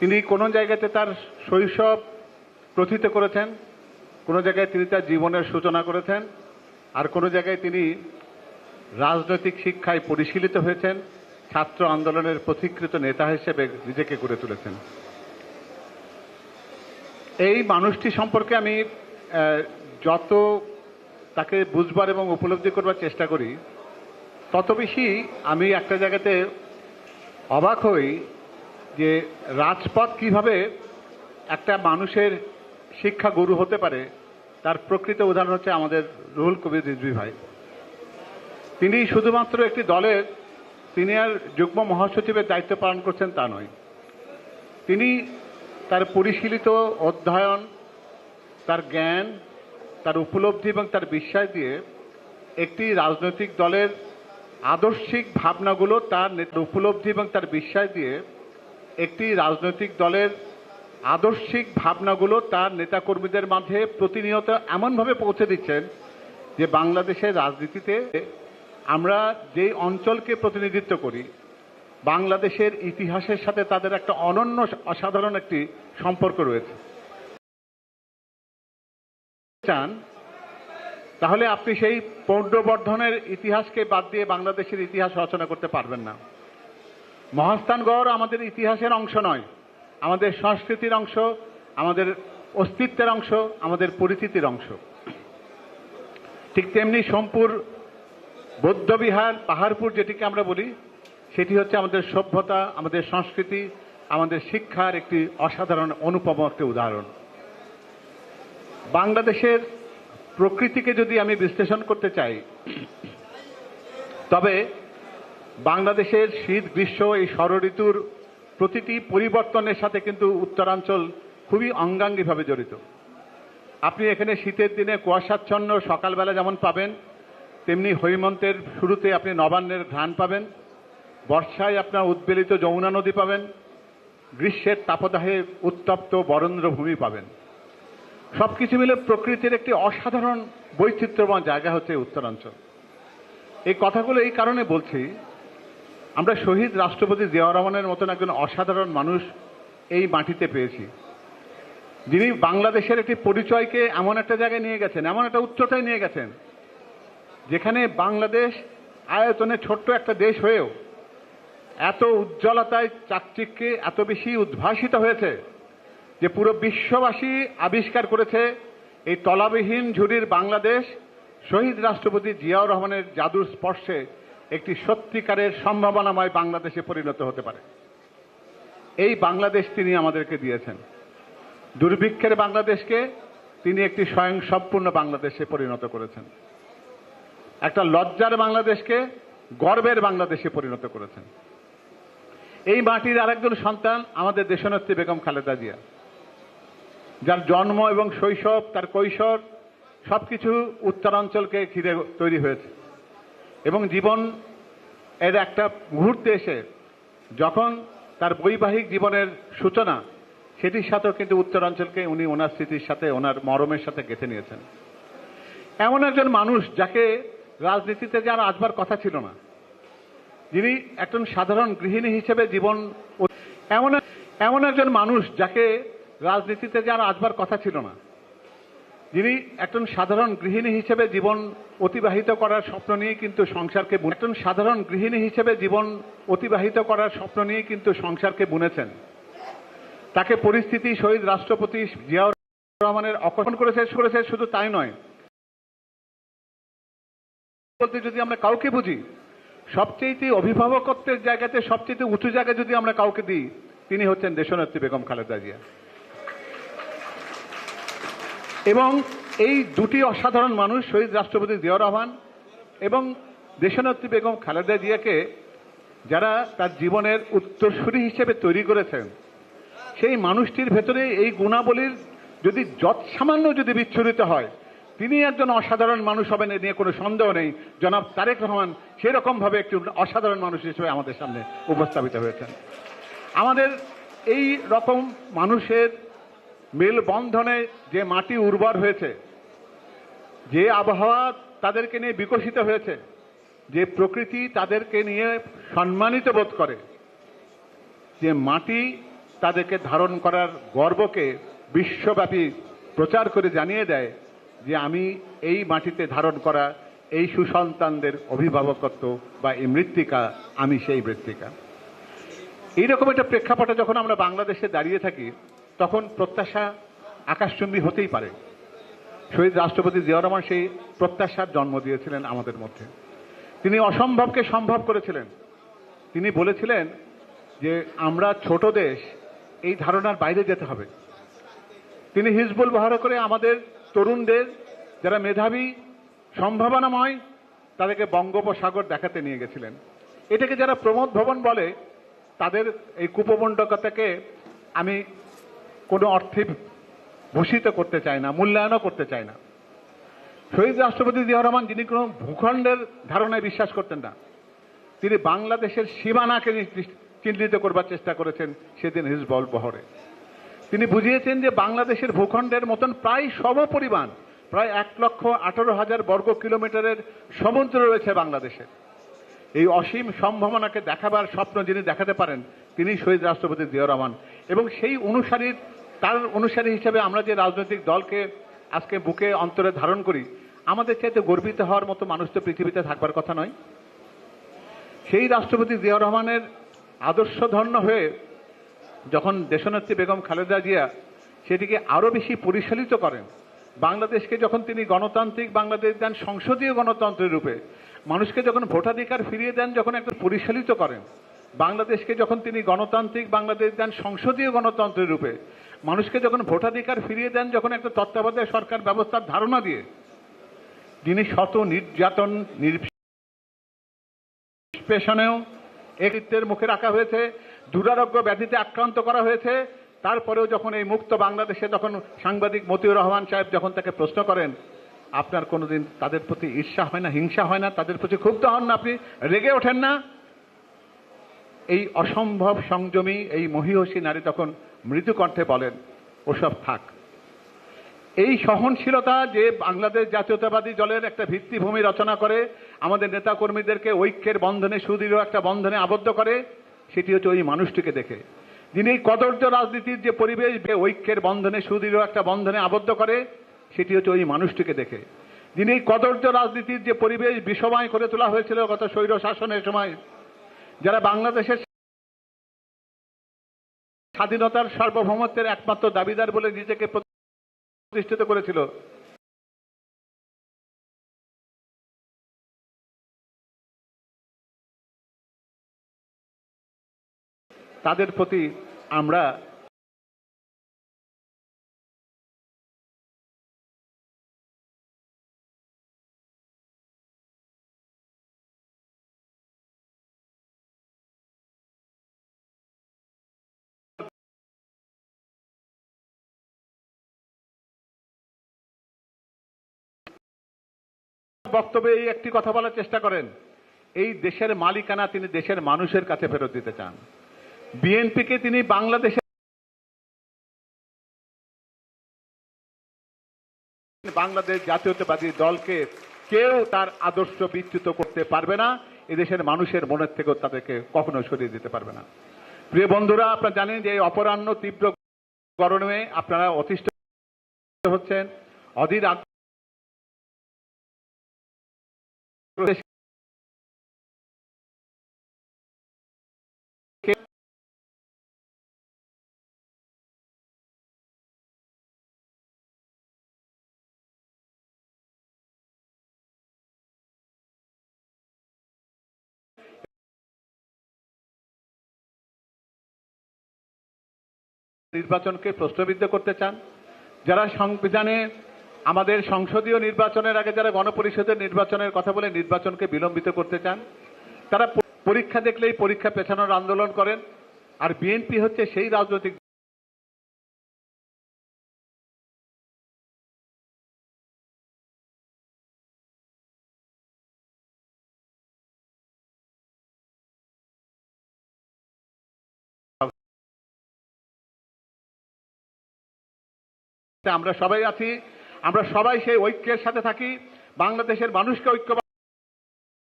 তিনি কোনো জায়গাতে তার শৈশব প্রথিত করেছেন, কোনো জায়গায় তিনি তার জীবনের সূচনা করেছেন, আর কোনো জায়গায় তিনি রাজনৈতিক শিক্ষায় পরিশীলিত হয়েছেন, ছাত্র আন্দোলনের পথিকৃত নেতা হিসেবে নিজেকে গড়ে তুলেছেন। এই মানুষটি সম্পর্কে আমি যত তাকে বুঝবার এবং উপলব্ধি করবার চেষ্টা করি, তত বেশি আমি একটা জায়গাতে অবাক হই যে রাজপথ কীভাবে একটা মানুষের শিক্ষা গুরু হতে পারে, তার প্রকৃত উদাহরণ হচ্ছে আমাদের রুহুল কবির রিজভি ভাই। তিনি শুধুমাত্র একটি দলের সিনিয়র যুগ্ম মহাসচিবের দায়িত্ব পালন করছেন তা নয়। তিনি তার পরিশীলিত অধ্যয়ন, তার জ্ঞান, তার উপলব্ধি এবং তার বিশ্বাস দিয়ে একটি রাজনৈতিক দলের আদর্শিক ভাবনাগুলো তার উপলব্ধি এবং তার বিশ্বাস দিয়ে একটি রাজনৈতিক দলের আদর্শিক ভাবনাগুলো তার নেতাকর্মীদের মাঝে প্রতিনিয়ত এমনভাবে পৌঁছে দিচ্ছেন যে বাংলাদেশের রাজনীতিতে আমরা যেই অঞ্চলকে প্রতিনিধিত্ব করি, বাংলাদেশের ইতিহাসের সাথে তাদের একটা অনন্য অসাধারণ একটি সম্পর্ক রয়েছে। চান, তাহলে আপনি সেই পৌণ্ডবর্ধনের ইতিহাসকে বাদ দিয়ে বাংলাদেশের ইতিহাস রচনা করতে পারবেন না। মহাস্থানগড় আমাদের ইতিহাসের অংশ নয়, আমাদের সংস্কৃতির অংশ, আমাদের অস্তিত্বের অংশ, আমাদের পরিচিতির অংশ। ঠিক তেমনি সোমপুর, বৌদ্ধবিহার, পাহাড়পুর যেটিকে আমরা বলি, সেটি হচ্ছে আমাদের সভ্যতা, আমাদের সংস্কৃতি, আমাদের শিক্ষার একটি অসাধারণ অনুপম একটি উদাহরণ। বাংলাদেশের প্রকৃতিকে যদি আমি বিশ্লেষণ করতে চাই, তবে বাংলাদেশের শীত, গ্রীষ্ম, এই ষড়ঋতুর প্রতিটি পরিবর্তনের সাথে কিন্তু উত্তরাঞ্চল খুবই অঙ্গাঙ্গিভাবে জড়িত। আপনি এখানে শীতের দিনে কুয়াশাচ্ছন্ন সকালবেলা যেমন পাবেন, তেমনি হৈমন্তের শুরুতে আপনি নবান্নের ঘ্রাণ পাবেন, বর্ষায় আপনার উদ্বেলিত যমুনা নদী পাবেন, গ্রীষ্মের তাপদাহে উত্তপ্ত বরেন্দ্র ভূমি পাবেন। সবকিছু মিলে প্রকৃতির একটি অসাধারণ বৈচিত্র্যময় জায়গা হচ্ছে উত্তরাঞ্চল। এই কথাগুলো এই কারণে বলছি আমরা শহীদ রাষ্ট্রপতি জিয়াউর রহমানের মতন একজন অসাধারণ মানুষ এই মাটিতে পেয়েছি। যিনি বাংলাদেশের একটি পরিচয়কে এমন একটা জায়গায় নিয়ে গেছেন, এমন একটা উচ্চতায় নিয়ে গেছেন, যেখানে বাংলাদেশ আয়তনে ছোট্ট একটা দেশ হয়েও এত উজ্জ্বলতায় চাকচিক্যে এত বেশি উদ্ভাসিত হয়েছে যে পুরো বিশ্ববাসী আবিষ্কার করেছে এই তলাবিহীন ঝুড়ির বাংলাদেশ শহীদ রাষ্ট্রপতি জিয়াউর রহমানের জাদুর স্পর্শে একটি সত্যিকারের সম্ভাবনাময় বাংলাদেশে পরিণত হতে পারে। এই বাংলাদেশ তিনি আমাদেরকে দিয়েছেন। দুর্ভিক্ষের বাংলাদেশকে তিনি একটি স্বয়ং সম্পূর্ণ বাংলাদেশে পরিণত করেছেন। একটা লজ্জার বাংলাদেশকে গর্বের বাংলাদেশে পরিণত করেছেন। এই মাটির আরেকজন সন্তান আমাদের দেশনেত্রী বেগম খালেদা জিয়া। যার জন্ম এবং শৈশব, তার কৈশোর সবকিছু উত্তরাঞ্চলকে ঘিরে তৈরি হয়েছে। এবং জীবন এর একটা মুহূর্তে এসে যখন তার বৈবাহিক জীবনের সূচনা, সেটির সাথেও কিন্তু উত্তরাঞ্চলকে উনি ওনার স্মৃতির সাথে, ওনার মরমের সাথে গেঁথে নিয়েছেন। এমন একজন মানুষ যাকে রাজনীতিতে যার আসবার কথা ছিল না। যিনি একজন সাধারণ গৃহিণী হিসেবে জীবন এমন এমন একজন মানুষ যাকে রাজনীতিতে যার আসবার কথা ছিল না। যিনি একজন সাধারণ গৃহিণী হিসেবে জীবন অতিবাহিত করার স্বপ্ন নিয়ে কিন্তু সংসারকে একজন সাধারণ গৃহিণী হিসেবে জীবন অতিবাহিত করার স্বপ্ন নিয়ে কিন্তু সংসারকে বুনেছেন। তাকে পরিস্থিতি, শহীদ রাষ্ট্রপতি জিয়াউর রহমানের অকর্ষণ শেষ করেছে, শুধু তাই নয়। বলতে যদি আমরা কাউকে বুঝি সবচেয়ে অভিভাবকত্বের জায়গাতে সবচেয়ে উঁচু জায়গায় যদি আমরা কাউকে দিই, তিনি হচ্ছেন দেশনেত্রী বেগম খালেদা জিয়া। এবং এই দুটি অসাধারণ মানুষ, শহীদ রাষ্ট্রপতি জিয়াউর রহমান এবং দেশনেত্রী বেগম খালেদা জিয়াকে যারা তার জীবনের উত্তরসূরি হিসেবে তৈরি করেছেন, সেই মানুষটির ভেতরে এই গুণাবলীর যদি যৎ সামান্য যদি বিচ্ছুরিত হয়, তিনি একজন অসাধারণ মানুষ হবেন এ নিয়ে কোনো সন্দেহ নেই। জনাব তারেক রহমান সেরকমভাবে একটি অসাধারণ মানুষ হিসেবে আমাদের সামনে উপস্থাপিত হয়েছেন। আমাদের এই রকম মানুষের মেলবন্ধনে যে মাটি উর্বর হয়েছে, যে আবহাওয়া তাদেরকে নিয়ে বিকশিত হয়েছে, যে প্রকৃতি তাদেরকে নিয়ে সম্মানিত বোধ করে, যে মাটি তাদেরকে ধারণ করার গর্বকে বিশ্বব্যাপী প্রচার করে জানিয়ে দেয় যে আমি এই মাটিতে ধারণ করা এই সুসন্তানদের অভিভাবকত্ব বা এই মৃত্তিকা, আমি সেই মৃত্তিকা। এইরকম একটা প্রেক্ষাপটে যখন আমরা বাংলাদেশে দাঁড়িয়ে থাকি তখন প্রত্যাশা আকাশচুম্বী হতেই পারে। শহীদ রাষ্ট্রপতি জিয়া রহমান সেই প্রত্যাশার জন্ম দিয়েছিলেন আমাদের মধ্যে। তিনি অসম্ভবকে সম্ভব করেছিলেন। তিনি বলেছিলেন যে, আমরা ছোট দেশ, এই ধারণার বাইরে যেতে হবে। তিনি হিজবুল ব্যবহার করে আমাদের তরুণদের, যারা মেধাবী, সম্ভাবনাময়, তাদেরকে বঙ্গোপসাগর দেখাতে নিয়ে গেছিলেন। এটাকে যারা প্রমোদ ভবন বলে, তাদের এই কুপমণ্ডকতাকে আমি কোনো অর্থে ভূষিত করতে চায় না, মূল্যায়নও করতে চায় না। শহীদ রাষ্ট্রপতি জিয়া রহমান, যিনি কোনো ভূখণ্ডের ধারণায় বিশ্বাস করতেন না, তিনি বাংলাদেশের সীমানাকে চিহ্নিত করবার চেষ্টা করেছেন সেদিন হিজবল বহরে। তিনি বুঝিয়েছেন যে বাংলাদেশের ভূখণ্ডের মতন প্রায় সমপরিমাণ, প্রায় এক লক্ষ আঠারো হাজার বর্গ কিলোমিটারের সমুদ্র রয়েছে বাংলাদেশে এই অসীম সম্ভাবনাকে দেখাবার স্বপ্ন যিনি দেখাতে পারেন, তিনি শহীদ রাষ্ট্রপতি জিয়া রহমান। এবং সেই অনুসারীর তার অনুসারী হিসেবে আমরা যে রাজনৈতিক দলকে আজকে বুকে অন্তরে ধারণ করি, আমাদের চাইতে গর্বিত হওয়ার মতো মানুষ তো পৃথিবীতে থাকবার কথা নয়। সেই রাষ্ট্রপতি জিয়া রহমানের আদর্শ ধন্য হয়ে যখন দেশনেত্রী বেগম খালেদা জিয়া সেটিকে আরও বেশি পরিচালিত করেন, বাংলাদেশকে যখন তিনি গণতান্ত্রিক বাংলাদেশ দেন সংসদীয় গণতন্ত্রের রূপে মানুষকে যখন ভোটাধিকার ফিরিয়ে দেন, যখন একটা পরিচালিত করেন, বাংলাদেশকে যখন তিনি গণতান্ত্রিক বাংলাদেশ দেন, সংসদীয় গণতন্ত্রের রূপে, মানুষকে যখন ভোটাধিকার ফিরিয়ে দেন, যখন একটা তত্ত্বাবধায়ক সরকার ব্যবস্থার ধারণা দিয়ে যিনি শত নির্যাতন নিষ্পেষণেও একত্বের মুখে রাখা হয়েছে, দুরারোগ্য ব্যাধিতে আক্রান্ত করা হয়েছে। তারপরেও যখন এই মুক্ত বাংলাদেশে যখন সাংবাদিক মতিউর রহমান সাহেব যখন তাকে প্রশ্ন করেন আপনার কোনোদিন তাদের প্রতি ঈর্ষা হয় না, হিংসা হয় না, তাদের প্রতি ক্ষুব্ধ হন না, আপনি রেগে ওঠেন না। এই অসম্ভব সংযমী, এই মহিষী নারী তখন মৃদু কণ্ঠে বলেন, ওসব থাক। এই সহনশীলতা যে বাংলাদেশ জাতীয়তাবাদী দলের একটা ভিত্তিভূমি রচনা করে, আমাদের নেতাকর্মীদেরকে ঐক্যের বন্ধনে, সুদৃঢ় একটা বন্ধনে আবদ্ধ করে, সেটি হচ্ছে ওই মানুষটিকে দেখে। যিনি এই কদর্য রাজনীতির যে পরিবেশ ঐক্যের বন্ধনে, সুদৃঢ় একটা বন্ধনে আবদ্ধ করে সেটি হচ্ছে ওই মানুষটিকে দেখে। যিনি এই কদর্য রাজনীতির যে পরিবেশ বিষময় করে তোলা হয়েছিল গত স্বৈর শাসনের সময়, যারা বাংলাদেশের স্বাধীনতার সার্বভৌমত্বের একমাত্র দাবিদার বলে নিজেকে প্রতিষ্ঠিত করেছিল, তাদের প্রতি আমরা বক্তব্যে এই একটি কথা বলার চেষ্টা করেন। এই দেশের মালিকানা তিনি দেশের মানুষের কাছে ফেরত দিতে চান। বিএনপিকে তিনি বাংলাদেশের বাংলাদেশ জাতীয়তাবাদী দলকে কেউ তার আদর্শ বিচ্যুত করতে পারবে না, এদেশের মানুষের মনের থেকেও তাদেরকে কখনো সরিয়ে দিতে পারবে না। প্রিয় বন্ধুরা, আপনারা জানেন যে এই অপরাহ্ন তীব্র গরমে আপনারা অতিষ্ঠ হচ্ছেন। অধীর নির্বাচনকে প্রশ্নবিদ্ধ করতে চান যারা সংবিধানে আমাদের সংসদীয় নির্বাচনের আগে যারা গণপরিষদের নির্বাচনের কথা বলে নির্বাচনকে বিলম্বিত করতে চান, তারা পরীক্ষা দেখলেই পরীক্ষা পেছানোর আন্দোলন করেন, আর বিএনপি হচ্ছে সেই রাজনৈতিক আমরা সবাই আছি। আমরা সবাই সেই ঐক্যের সাথে থাকি বাংলাদেশের মানুষকে ঐক্য